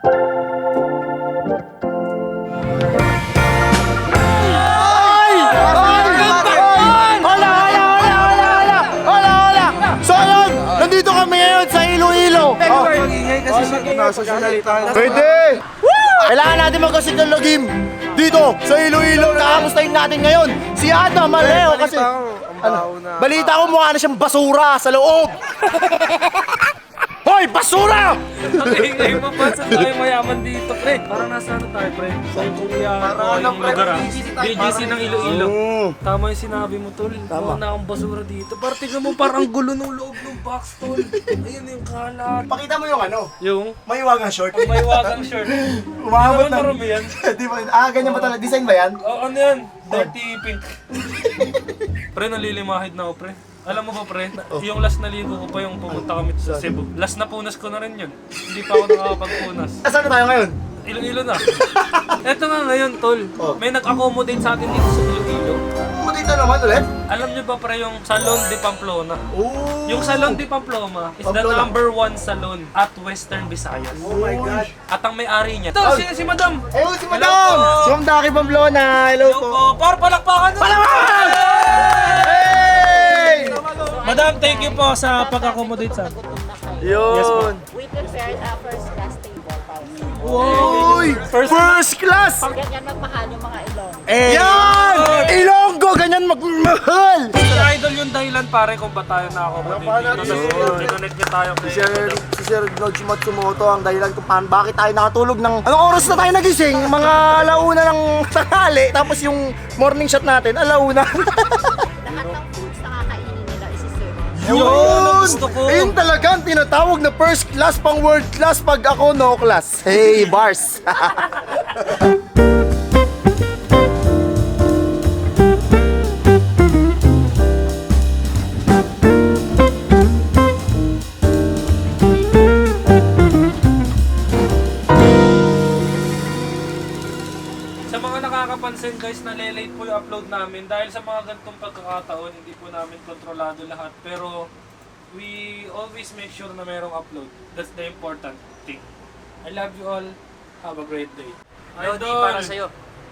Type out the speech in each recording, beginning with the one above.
Ay! Ay! Hala, hala, hala, hala, hala! Hala, hala! So ayun, nandito kami ngayon sa Iloilo. Oh, Ingay kasi sa nasa pwede! Kailangan natin magkasiglalagim dito sa Iloilo. Kakamustahin natin ngayon si Adam Maleo kasi... Ano? Balita ko mukha na siyang basura sa loob. Basura! Ang ingay mo pa sa tayo mayaman dito, pre. Parang nasa ano tayo, pre? Sa Kuya o yung lugar ah. BGC ng Iloilo. Tama yung sinabi mo, tol. Tama. na akong basura dito. Parang tignan mo, parang ang gulo ng loob ng box, tol. Ayun yung kalat. Pakita mo yung ano, Yung may iwagang short. ang may wagang shirt. Umabot Hindi naman marumi yan. Di ba? Ah, ganyan ba talaga? Design ba yan? Oh, ano yan? Dirty pink. pre, nalilimahid na ako, pre. Alam mo ba, pre? Yung last na ligo ko pa yung pumunta kami sa Cebu. Last na punas ko na rin yun. Hindi pa ako nakakapagpunas. Nasaan na tayo ngayon? Iloilo na. Eto nga ngayon, tol. May nag-accommodate sa atin dito sa Iloilo. Oh, dito naman ulit? Alam niyo ba pre yung Salon de Pamplona? Oh. Yung Salon de Pamplona is the Pamplona. number one salon at Western Visayas. Oh my God. At ang may-ari niya. Ito, si, si Madam! Ayun si Hello Madam! po. Si Ma'am Daki Pamplona. Hello, Hello po. po! Par, palakpakan na! Palawan! Madam, thank you po sa pag-accommodate sa akin. Yun. We prepared a first class table house. Uy! First- First class! Ganyan magmahal yung mga ilong. Eh. Yan! Ilonggo! Ganyan magmahal! Sir Idol yung dahilan pare kung ba tayo na-accommodate dito. Tapos kinonect niya tayo kay Si Sir, si Sir Matsumoto ang dahilan kung paano bakit tayo nakatulog ng anong oras na tayo nagising? Mga alauna ng tanghali tapos yung morning shot natin alauna. Yun ang gusto ko. Ayun talaga ang tinatawag na first class pang world class pag ako no class. Hey, bars. mga nakakapansin guys, nalilate po yung upload namin dahil sa mga ganitong pagkakataon, hindi po namin kontrolado lahat. Pero we always make sure na merong upload. That's the important thing. I love you all. Have a great day. Lodi, Idol! para sa'yo.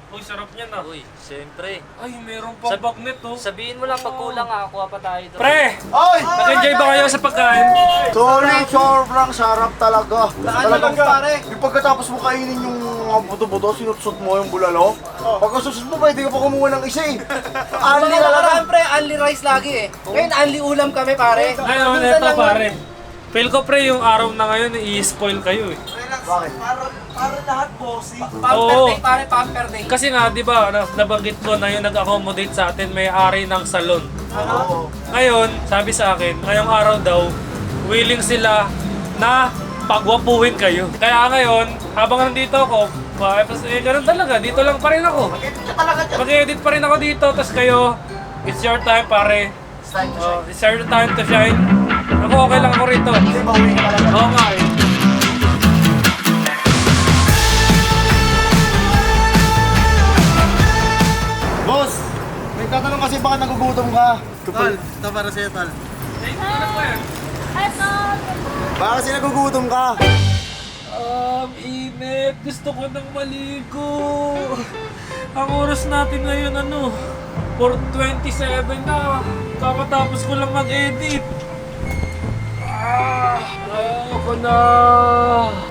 Uy, sarap niyan ah. Uy, siyempre. Ay, meron pang Sab- bagnet oh. Sabihin mo lang pag kulang ah, kuha pa tayo doon. Pre! Oy! Nag-enjoy ba kayo sa pagkain? Sorry, sobrang sarap talaga. Talagang pare. Yung pagkatapos mo kainin yung mga buto-buto, sinutsot mo yung bulalo. Pagkasusot mo, pwede ka pa kumuha ng isa eh. Anli Ano talaga. naman pre, only rice lagi eh. Ngayon, only ulam kami pare. Ngayon, Minsan eto lang- pare. Feel ko pre, yung araw na ngayon, i-spoil kayo eh. Bakit? Pamper Oo. day pare, pamper day. Kasi nga, di ba, na- nabanggit ko na yung nag-accommodate sa atin, may-ari ng salon. Oo. Ngayon, sabi sa akin, ngayong araw daw, willing sila na pagwapuhin kayo. Kaya ngayon, habang nandito ako, ba, eh, ganun talaga, dito lang pa rin ako. Edit ka talaga dyan. Mag-edit pa rin ako dito, tapos kayo, it's your time pare. It's time to Oh, shine. it's your time to shine. Ako, okay lang ako rito. Kasi bawi ka talaga. Oo nga eh. Baka nagugutom ka. Tol, ito para sa'yo tol. Baka kasi nagugutom ka. Um, init. Gusto ko nang maligo. Ang oras natin ngayon, ano, 4.27 na. Kakatapos ko lang mag-edit. Ah, ayoko na.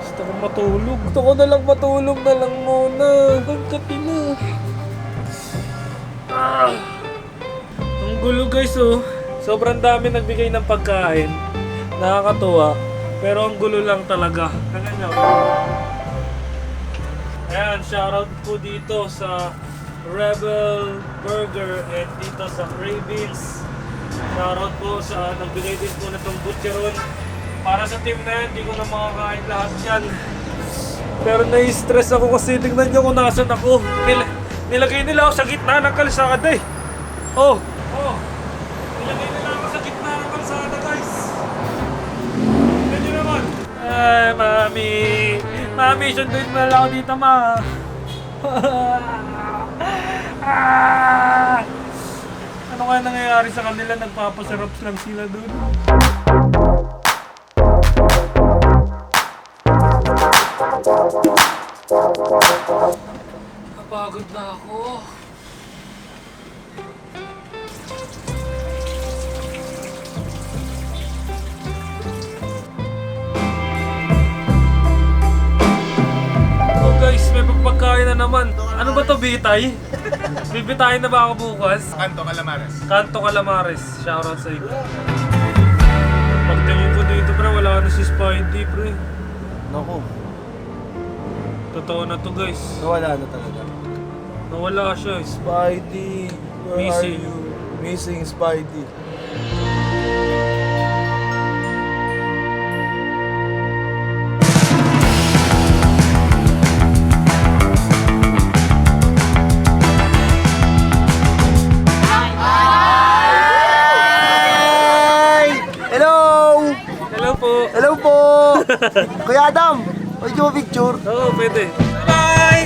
Gusto ko matulog. Gusto ko na lang matulog na lang muna. Pagkati na. Ah. Gulo guys oh. Sobrang dami nagbigay ng pagkain. Nakakatuwa. Pero ang gulo lang talaga. Tingnan nyo. Ayan, shoutout po dito sa Rebel Burger and dito sa Cravings. Shoutout po sa nagbigay din po na itong butcheron. Para sa team na yan, di ko na makakain lahat yan. Pero nai-stress ako kasi tingnan nyo kung nasan ako. Nil nilagay nila ako sa gitna ng kalsada eh. Oh, Ay, mami. Mami, sunduin mo lang dito, ma. ah! Ano kaya nangyayari sa kanila? Nagpapasarap lang sila doon. Napagod na ako. Pagpagkain na naman. Ano ba to, bitay? Bibitayin na ba ako bukas? Kanto Calamares. Kanto Calamares. Shoutout sa iyo. Pagtingin ko dito, pre, wala na si Spidey, pre. Naku, Totoo na to, guys. nawala na talaga. Nawala siya. Spidey, where Missing. are you? Missing Spidey. Kuya Adam, pwede mo picture? Oo, pwede. Bye!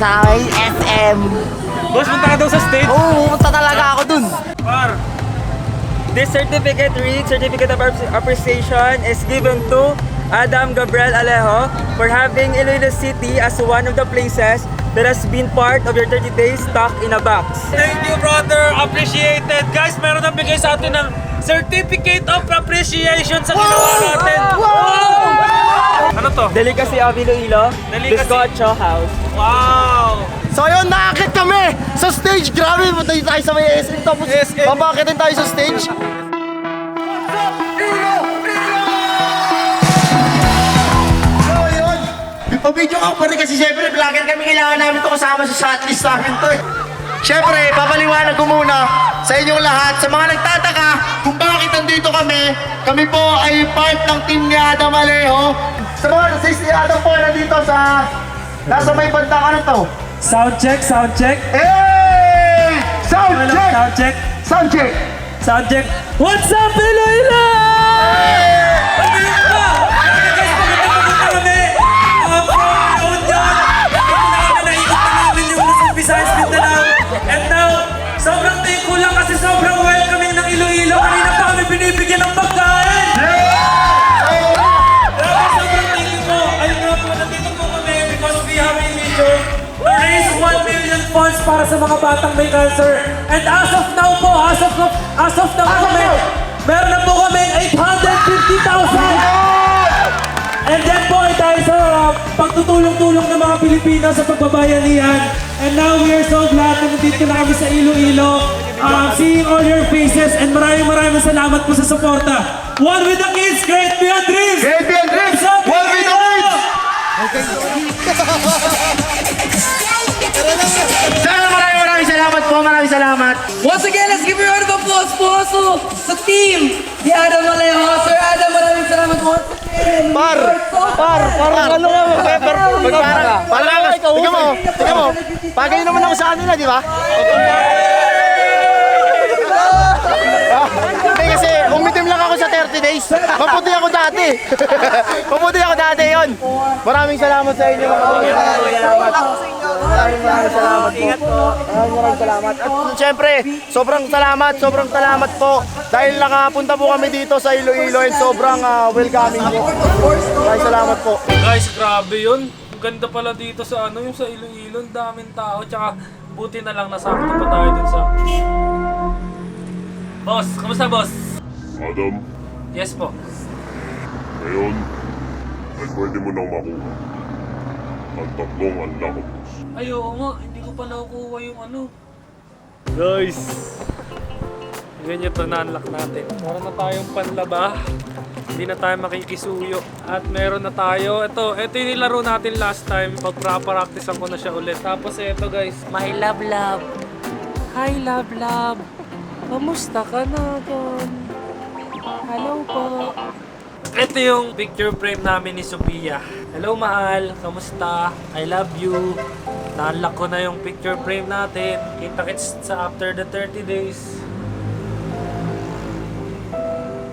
Sa akin, SM. Boss, punta ka daw sa stage. Oo, pupunta talaga ako dun. Par, This certificate reads Certificate of Appre- Appreciation is given to Adam Gabriel Alejo for having Iloilo City as one of the places that has been part of your 30 days stuck in a box. thank you brother. Appreciated. Guys, meron na bigay sa atin ng Certificate of Appreciation sa ginawa natin. Wow! Ano to? Delicacy of Iloilo, Delicacy. Bizcocho House. Wow! So yun, nakakit kami sa stage. Grabe, punta tayo sa may SM. Tapos, babakitin tayo sa stage. Pabidyo ka pa rin kasi syempre, vlogger kami. Kailangan namin to kasama sa shotlist namin to eh. Syempre, papaliwanag ko muna sa inyong lahat, sa mga nagtataka kung bakit nandito kami. Kami po ay part ng team ni Adam Alejo. Sa mga nasa ni Adam po nandito sa... Nasa may bandang ano to? Sound check, sound check. Hey! Sound check! Sound check. Sound check! Sound check. What's up, Iloilo? And now, sobrang thankful lang kasi sobrang welcoming ng Iloilo. Kanina pa kami binibigyan ng pagkain. Grabe, sobrang thank you po. Ayun nga po, nandito po kami because we have a mission to raise 1 million funds para sa mga batang may cancer. And as of now po, as of, as of now kami, meron na po kami 850,000. And then po ay dahil sa uh, pagtutulong-tulong ng mga Pilipino sa pagbabayanihan. And now we are so glad na nandito na kami sa Iloilo. Uh, seeing all your faces and maraming maraming salamat po sa suporta. One with the kids, great beyond dreams! Great beyond dreams! One with the Iloilo? Sana maraming maraming salamat po, maraming salamat. Once again, let's give a round of applause po so, sa team ni Adam Alejo. Sir Adam, maraming salamat again. Par! Par! Parang ano nga, Pepper? Parang, parang ako, tingnan mo, tingnan mo. Pagay naman ako sa kanila, di ba? Hindi kasi, umitim lang ako sa 30 days. Maputi ako dati. Maputi ako dati yon. Maraming salamat sa inyo. Maraming salamat. Maraming maraming salamat po. Maraming maraming salamat. At syempre, sobrang salamat, sobrang salamat po. Dahil nakapunta po kami dito sa Iloilo and sobrang ah, welcoming po. Maraming salamat po. Guys, grabe yun. Ang ganda pala dito sa ano, yung sa Iloilo, ang daming tao. Tsaka buti na lang nasakto pa tayo dun sa... Boss, kamusta boss? Adam, Yes po. ngayon ay pwede mo nang makuha ang tatlong unlockables. Ay, oo nga, hindi ko pa nakukuha yung ano. Guys! Ganyan to na-unlock natin. Meron na tayong panlaba. Hindi na tayo makikisuyo. At meron na tayo. Ito, ito yung nilaro natin last time. Pag-practicean ko na siya ulit. Tapos ito guys, My Love Love. Hi Love Love. Kamusta ka na doon? Hello po. Ito yung picture frame namin ni Sophia. Hello mahal, kamusta? I love you. Na-unlock ko na yung picture frame natin. Kita-kits sa after the 30 days.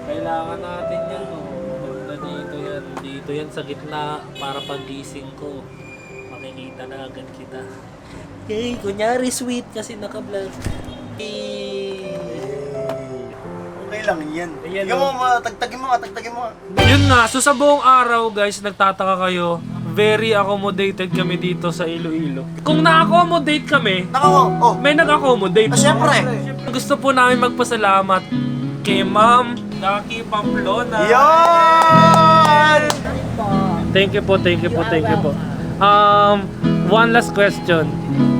Kailangan natin yan, no? Maganda dito yan. Dito yan sa gitna para pagising ko. nakikita na agad kita. Yay, kunyari sweet kasi naka-vlog. Okay lang yan. Ayan, Ikaw oh. mo, tagtagin mo tagtagin mo. Yun nga, so sa buong araw guys, nagtataka kayo, very accommodated kami dito sa Iloilo. Kung na-accommodate kami, Naka ko, oh. may nag-accommodate. Ah, syempre. Gusto po namin magpasalamat kay Ma'am Naki Pamplona. Yan! Thank you po, thank you po, thank you po. Um, one last question.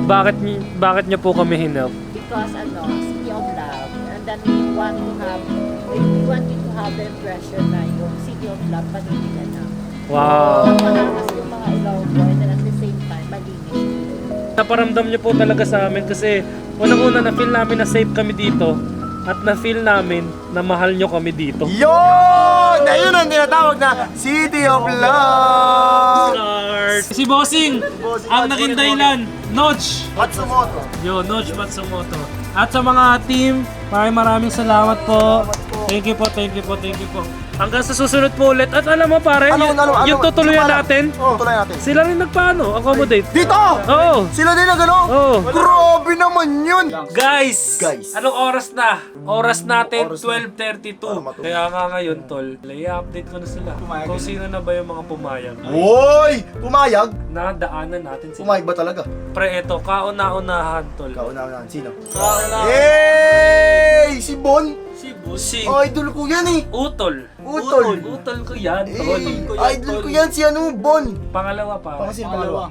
Bakit ni- bakit niyo po kami hinelp? Because ano, city of love. And then we want to have, we want you to have the impression na yung city of love, panindigan na. Wow. Napakamas mga Ilonggo and then at the same time, malinis. Naparamdam niyo po talaga sa amin kasi unang-una na feel namin na safe kami dito at na feel namin na mahal niyo kami dito. Yun! Ayun ang tinatawag na City of Love! Si Bossing, ang naging dahilan, Notch. Matsumoto. Yo, Notch Matsumoto. At sa mga team, maraming maraming salamat po. Thank you po, thank you po, thank you po. Hanggang sa susunod po ulit. At alam mo pare, Ano, yung, ano, ano? yung tutuluyan Sumala. natin, Oh, tuloy natin. sila rin nagpaano, accommodate. Dito! Oo. Sila din na gano'n? Oo. Grabe naman yun! Guys! Guys. Anong oras na? Oras natin, Oras na. 12.32. Para matulog. Kaya nga ngayon, tol, i-update ko na sila. Kung sino na ba yung mga pumayag. Uy! Pumayag? Na daanan natin sila. Pumayag ba talaga? Pre, eto, kauna-unahan, tol. Kauna-unahan. Sino? Kauna. Hey! Si Bon? Si Busing. Idol ko yan eh! Utol. Utol. Utol ko yan, Eh, tol. idol ko yan si ano, Bon! Pangalawa pa. Pang sino pangalawa?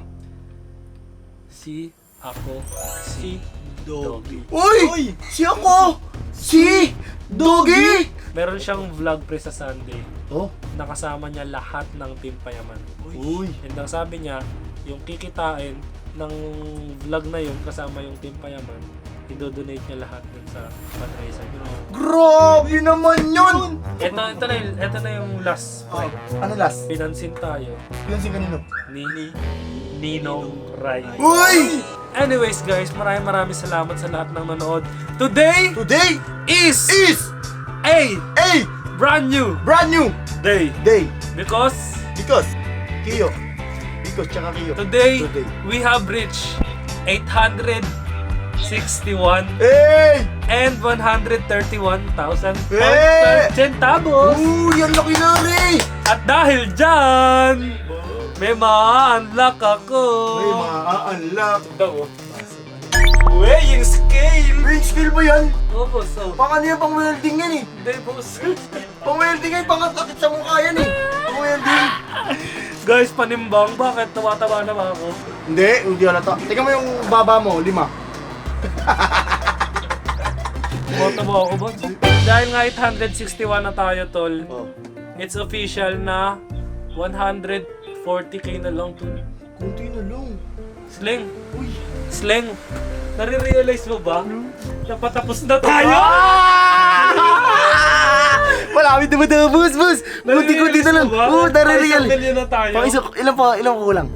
Si ako, si Doggy. Uy! Si ako! Si Doggy! Meron siyang vlog pre sa Sunday. Oh? Nakasama niya lahat ng Team Payaman. Uy! And ang sabi niya, yung kikitain ng vlog na yun kasama yung Team Payaman, i-donate niya lahat dun sa fundraiser. Grabe naman yun! Ito, ito na, yung- ito na yung last. Oh, ano last? Pinansin tayo Yun si kanino? ni Ninong Rai. Uy! Anyways guys, maraming maraming salamat sa lahat ng nanood. Today Today is is a a brand new brand new day day because because Kiyo. Because tsaka Kiyo. today Today. we have reached 861 Hey! and 131,000 Eh! centavos. Uy! Ang laki na! At dahil dyan, may ma-unlock ako. Uy, ma-unlock. Daw. Weighing scale. Ring skill ba yan? Opo, so. Pang ano yan? Pang welding yan eh. Hindi po, sir. Pang welding yan. Pang akit sa mukha yan eh. Pang welding. Guys, panimbang, bakit tumataba na ba ako? Hindi, hindi halata. Tingnan mo yung baba mo, lima. Tumataba ako ba? Dahil nga 861 na tayo, tol. Oh. It's official na 140k na lang, tol. Kunti na lang. Sling. Uy. Sling. Nare-realize mo ba? Napatapos na tayo! Malapit na ba ito, bus, bus? Kunti kunti na lang. Oo, nare-real. Isang billion na tayo. Pang isa, ilan pa, ilan pa kulang?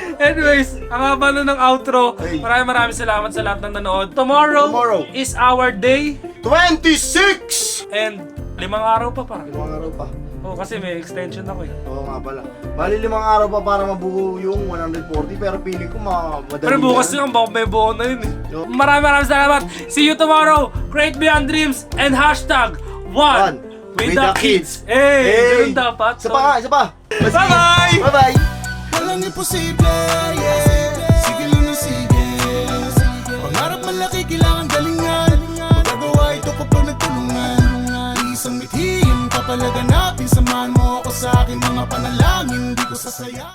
Anyways, ang haba na ng outro. Maraming maraming salamat sa lahat ng nanood. Tomorrow, Tomorrow. is our day 26! and limang araw pa pa. Limang araw pa. Oh, kasi may extension ako eh. Oo nga pala. Bali limang araw pa para mabuo yung 140 pero feeling ko ma madali Pero bukas yan. yung may buo na yun eh. Yo. Maraming maraming salamat. See you tomorrow. Great Beyond Dreams and hashtag one, One, with, the, kids. Hey, Hey! ganun dapat. Isa pa nga, isa pa. Bye-bye! Bye-bye! Walang imposible, yeah. Sige lang ng sige. Pangarap malaki, kailangan galingan. Magagawa ito kapag nagtulungan. Isang mithiin, papalaganapin. Samahan mo ako sa aking mga panalangin. Di ko sasaya